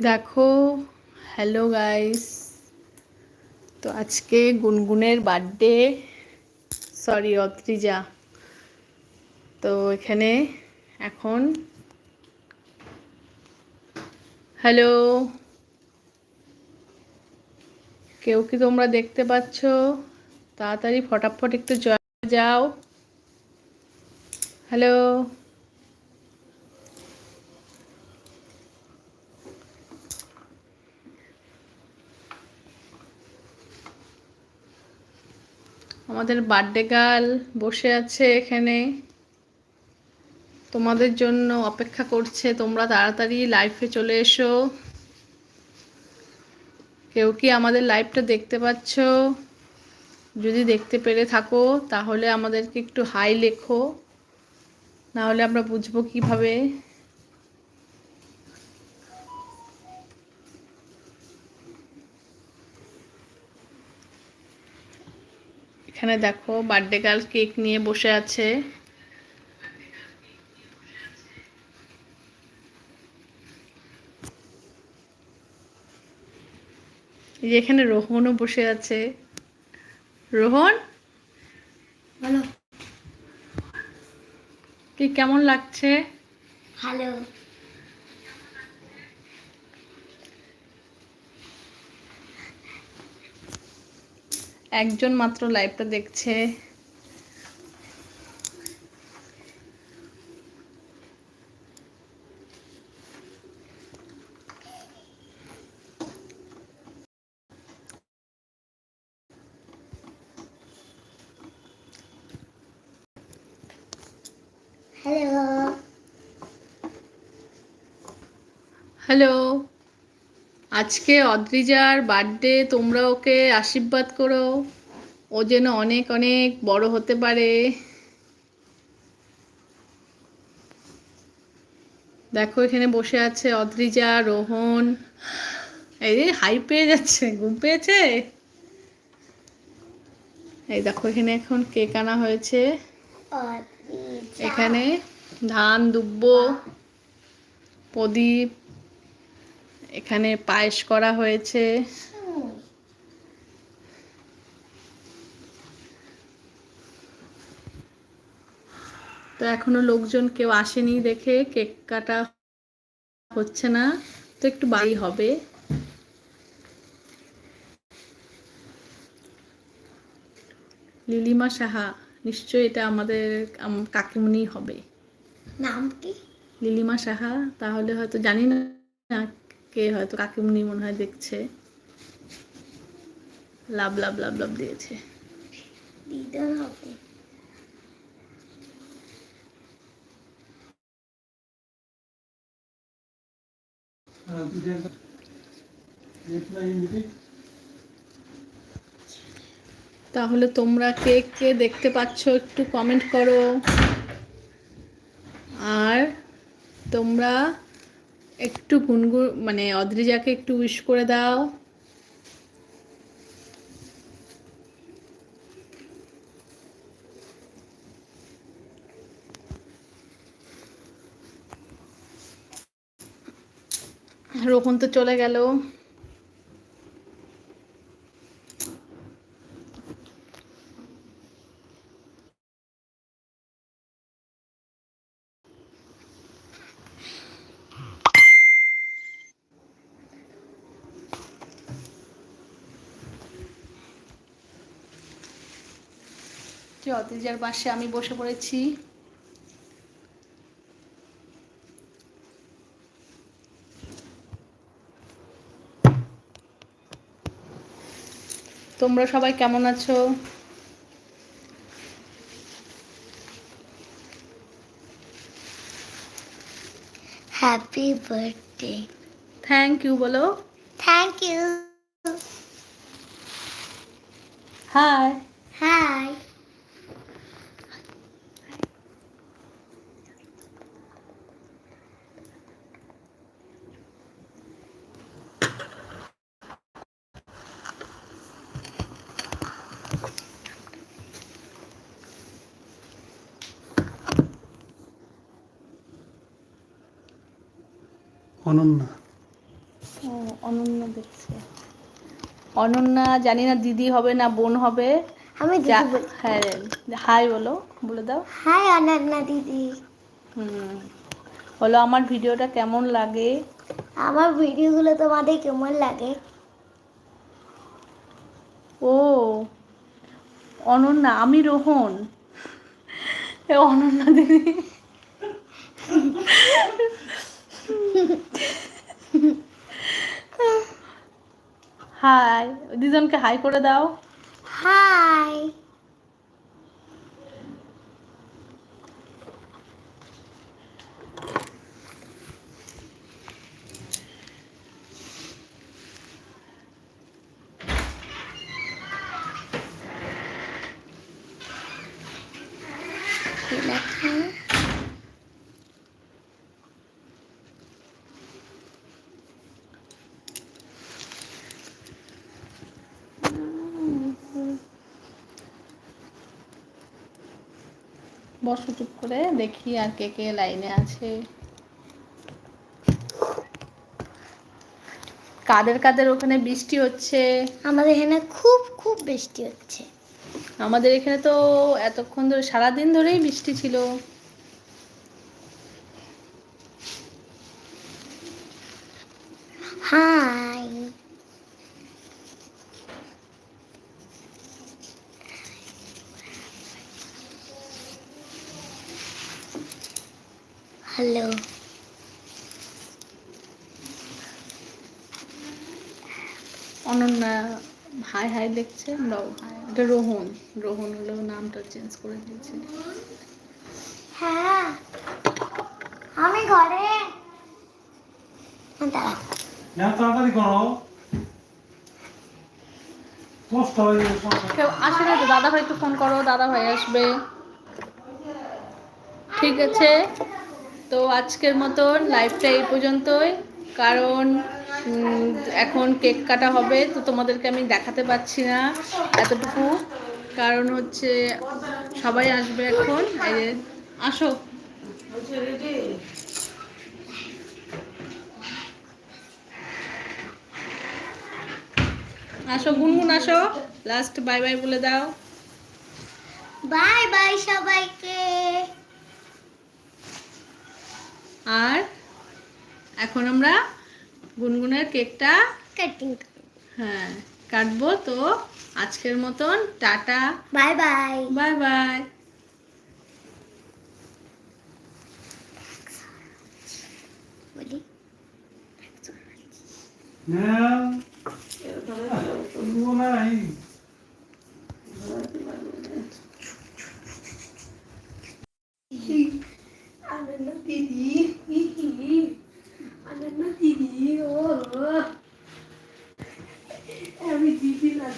দেখো hello guys তো আজকে গুনগুনের বার্থডে সরি অত্রিজা। তো এখানে এখন হ্যালো কেউ কি তোমরা দেখতে পাচ্ছ? তাড়াতাড়ি ফটাফট একটু জয় যাও। হ্যালো আমাদের বার্থডে গার্ল বসে আছে এখানে। তোমাদের জন্য অপেক্ষা করছে। তোমরা তাড়াতাড়ি লাইফে চলে এসো। কেউ কি আমাদের লাইভটা দেখতে পাচ্ছ? যদি দেখতে পেরে থাকো, তাহলে আমাদেরকে একটু হাই লেখো। না হলে আমরা বুঝব কীভাবে। এখানে দেখো বার্থডে গার্ল কেক নিয়ে বসে আছে। এখানে রোহনও বসে আছে। রোহন? কি কেমন লাগছে? হ্যালো একজন মাত্র লাইভটা দেখছে। হ্যালো হ্যালো আজকে অদ্রিজার বার্থডে তোমরা ওকে আশীর্বাদ করো। ও যেন অনেক অনেক বড় হতে পারে। দেখো এখানে বসে আছে অদ্রিজা রোহন। এই রে হাই পেয়ে যাচ্ছে ঘুম পেয়েছে? এই দেখো এখানে এখন কেক আনা হয়েছে। এখানে ধান দুব্ব প্রদীপ এখানে পায়েস করা হয়েছে। তো এখনও লোকজন কেউ আসেনি দেখে কেক কাটা হচ্ছে না তো একটু বাড়ি হবে। লিলিমা সাহা নিশ্চয়ই এটা আমাদের আম- কাকিমুনি হবে। নাম কি? লিলিমা সাহা তাহলে হয়তো জানি না কে হয়তো কাকিমুনি মনে হয় দেখছে। লাভ লাভ লাভ লাভ দিয়েছে। দিদার হবে। তাহলে তোমরা কে কে দেখতে পাচ্ছ একটু কমেন্ট করো। আর তোমরা একটু গুনগুন মানে অদ্রিজাকে একটু উইশ করে দাও। রোহন তো চলে গেল। যে অদ্রিজার পাশে আমি বসে পড়েছি। তোমরা সবাই কেমন আছো? হ্যাপি বার্থডে থ্যাংক ইউ বলো। Thank you hi hi Ananya. Ananya দেখছে। অনন্যা জানি না দিদি হবে না বোন হবে। আমি যা হ্যাঁ হাই বলো বলে দাও। হাই অনন্যা দিদি। হুম বলো আমার ভিডিওটা কেমন লাগে? আমার ভিডিওগুলো তোমাদের কেমন লাগে? ও অনন্যা আমি রোহন। অনন্যা দিদি। হাই দুজনকে হাই করে দাও। হাই কি লেখা বসো চুপ করে দেখি আর কে কে লাইনে আছে। কাদের কাদের ওখানে বৃষ্টি হচ্ছে? আমাদের এখানে খুব খুব বৃষ্টি হচ্ছে। আমাদের এখানে তো এতক্ষণ ধরে সারাদিন ধরেই বৃষ্টি ছিল। Hi hello Ananya hi hi দেখছে? আমরাও হাই এটা রোহন। রোহন হলো নামটা চেঞ্জ করে দিয়েছে। হ্যাঁ। আমি ঘরে। না তাড়াতাড়ি করো। আসে না তো? দাদা ভাই একটু ফোন করো। দাদা ভাই আসবে। ঠিক আছে। তো আজকের মতন লাইভটা এই পর্যন্তই। কারণ এখন কেক কাটা হবে, তো তোমাদেরকে আমি দেখাতে পাচ্ছি না এতটুকু। কারণ হচ্ছে সবাই আসবে এখন। আসো। আসো, গুনগুন আসো। লাস্ট বাই বাই বলে দাও। বাই বাই সবাইকে। আর এখন আমরা গুনগুনের কেকটা কাটিং হ্যাঁ কাটবো। তো আজকের মতন ta ta. Bye bye. Bye bye. বলি। না ও নাই আমি দিদি না